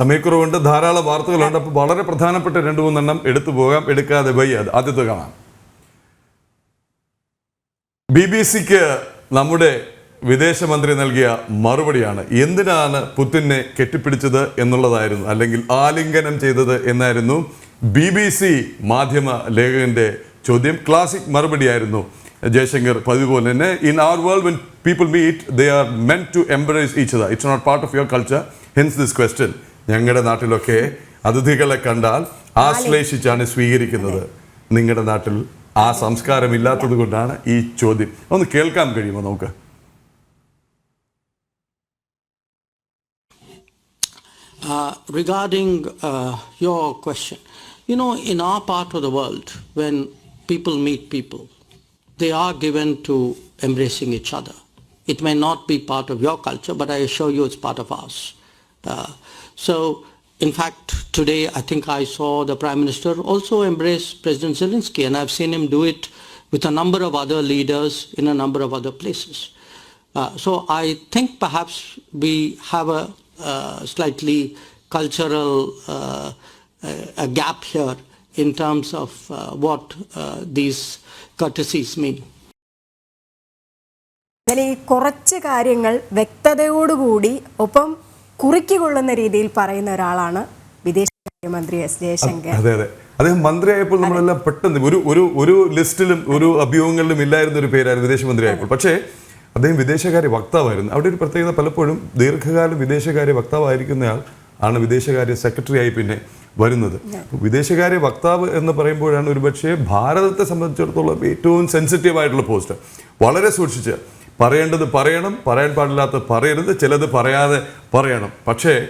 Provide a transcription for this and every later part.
സമയക്കുറവുണ്ട് ധാരാളം വാർത്തകളുണ്ട്. അപ്പോൾ വളരെ പ്രധാനപ്പെട്ട രണ്ട് മൂന്നെണ്ണം എടുത്തു പോകാം. എടുക്കാതെ വയ്യ. അത് ആദ്യത്തെ കാണാം. ബി ബി സിക്ക് നമ്മുടെ വിദേശമന്ത്രി നൽകിയ മറുപടിയാണ്. എന്തിനാണ് പുത്തിനെ കെട്ടിപ്പിടിച്ചത് എന്നുള്ളതായിരുന്നു. അല്ലെങ്കിൽ ആലിംഗനം ചെയ്തത് എന്നായിരുന്നു ബി ബി സി മാധ്യമ ലേഖകന്റെ ചോദ്യം. ക്ലാസിക് മറുപടിയായിരുന്നു ജയശങ്കർ പതിവ് പോലെ തന്നെ in our world when people meet they are meant embrace each it's not part of your culture hence this question ഞങ്ങളുടെ നാട്ടിലൊക്കെ അതിഥികളെ കണ്ടാൽ ആശ്ലേഷിച്ചാണ് സ്വീകരിക്കുന്നത് നിങ്ങളുടെ നാട്ടിൽ ആ സംസ്കാരം ഇല്ലാത്തത് കൊണ്ടാണ് ഈ ചോദ്യം ഒന്ന് കേൾക്കാൻ കഴിയുമോ നമുക്ക് Uh, regarding uh, your question, you know, in our part of the world, when people meet people, they are given to embracing each other. It may not be part of your culture, but I assure you it's part of ours. Uh, so, in fact, today I think I saw the Prime Minister also embrace President Zelensky, and I've seen him do it with a number of other leaders in a number of other places. Uh, so I think perhaps we have a uh, slightly cultural uh, a a gap here in terms of uh, what uh, these courtesies mean. ഇതിൽ ഈ കുറച്ച് കാര്യങ്ങൾ വ്യക്തതയോടുകൂടി ഒപ്പം കുറുക്കിക്കൊള്ളുന്ന രീതിയിൽ പറയുന്ന ഒരാളാണ് വിദേശകാര്യമന്ത്രി S Jaishankar. അതെ അതെ. അദ്ദേഹം മന്ത്രിയായപ്പോൾ നമ്മളെല്ലാം പെട്ടെന്ന് ഒരു ഒരു ഒരു ലിസ്റ്റിലും ഒരു അഭിയോഗങ്ങളിലും ഇല്ലായിരുന്ന ഒരു പേരായിരുന്നു വിദേശമന്ത്രിയായപ്പോൾ പക്ഷേ അദ്ദേഹം വിദേശകാര്യ വക്താവായിരുന്നു. അവിടെ ഒരു പ്രത്യേകത പലപ്പോഴും ദീർഘകാലം വിദേശകാര്യ വക്താവായിരിക്കുന്നയാൾ ആണ് വിദേശകാര്യ സെക്രട്ടറി ആയി പിന്നെ വരുന്നത്. വിദേശകാര്യ വക്താവ് എന്ന് പറയുമ്പോഴാണ് ഒരുപക്ഷെ ഭാരതത്തെ സംബന്ധിച്ചിടത്തോളം ഏറ്റവും സെൻസിറ്റീവ് ആയിട്ടുള്ള പോസ്റ്റ്. വളരെ സൂക്ഷിച്ച് പറയേണ്ടത് പറയണം പറയാൻ പാടില്ലാത്ത പറയരുത് ചിലത് പറയാതെ പറയണം. പക്ഷേ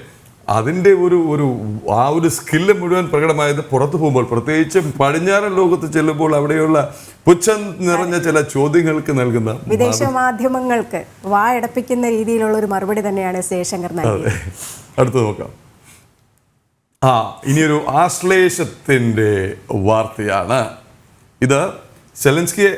അതിന്റെ ഒരു ഒരു ആ ഒരു സ്കില്ല് മുഴുവൻ പ്രകടമായത് പുറത്തു പോകുമ്പോൾ പ്രത്യേകിച്ച് പടിഞ്ഞാറൻ ലോകത്ത് ചെല്ലുമ്പോൾ അവിടെയുള്ള പുച്ഛം നിറഞ്ഞ ചില ചോദ്യങ്ങൾക്ക് നൽകുന്ന വിദേശ മാധ്യമങ്ങൾക്ക് വായടപ്പിക്കുന്ന രീതിയിലുള്ള ഒരു മറുപടി തന്നെയാണ് ശേഷങ്കർ ജയശങ്കർ നൽകിയത്. അതെ അടുത്ത് നോക്കാം. ആ ഇനിയൊരു ആശ്ലേഷത്തിന്റെ വാർത്തയാണ്. ഇത് സെലൻസ്കിയെ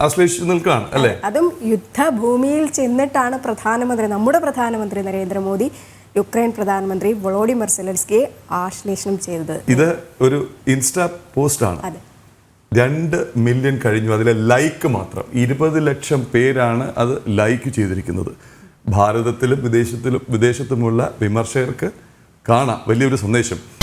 ആശ്ലേഷിച്ച് നിൽക്കുകയാണ് അല്ലേ? അതും യുദ്ധഭൂമിയിൽ ചെന്നിട്ടാണ് പ്രധാനമന്ത്രി നമ്മുടെ പ്രധാനമന്ത്രി നരേന്ദ്രമോദി യുക്രൈൻ പ്രധാനമന്ത്രി വളോഡിമർ സെലൻസ്കിയെ ആശ്ലേഷണം ചെയ്തത്. ഇത് ഒരു ഇൻസ്റ്റാ പോസ്റ്റാണ്. അതെ. രണ്ട് മില്യൺ കഴിഞ്ഞു അതിലെ ലൈക്ക് മാത്രം. ഇരുപത് ലക്ഷം പേരാണ് അത് ലൈക്ക് ചെയ്തിരിക്കുന്നത്. ഭാരതത്തിലും വിദേശത്തിലും വിദേശത്തുമുള്ള വിമർശകർക്ക് കാണാം വലിയൊരു സന്ദേശം.